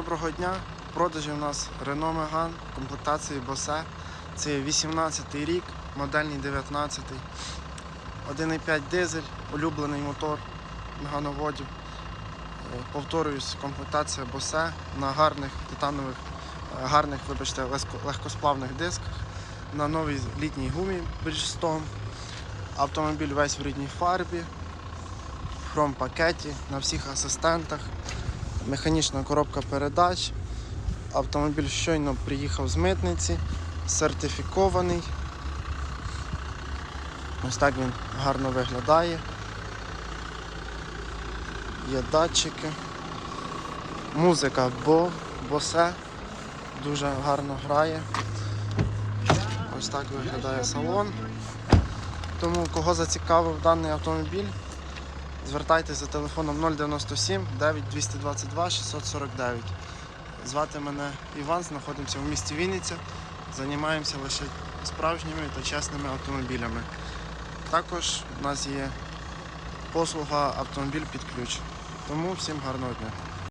Доброго дня. В продажі у нас Renault Megane комплектації Bose. Це 18 рік, модельний 19, й 1,5 дизель, улюблений мотор мегановодів. Е, Повторююсь, комплектація Bose на гарних титанових, е, гарних, вибачте, легкосплавних дисках, на новій літній гумі Bridgestone. Автомобіль весь в рідній фарбі, в хром пакеті, на всіх асистентах механічна коробка передач. Автомобіль щойно приїхав з митниці, сертифікований. Ось так він гарно виглядає. Є датчики. Музика Бо, Босе дуже гарно грає. Ось так виглядає салон. Тому кого зацікавив даний автомобіль, Звертайтеся за телефоном 097 9 222 649. Звати мене Іван, знаходимося в місті Вінниця. Займаємося лише справжніми та чесними автомобілями. Також у нас є послуга автомобіль під ключ. Тому всім гарного дня.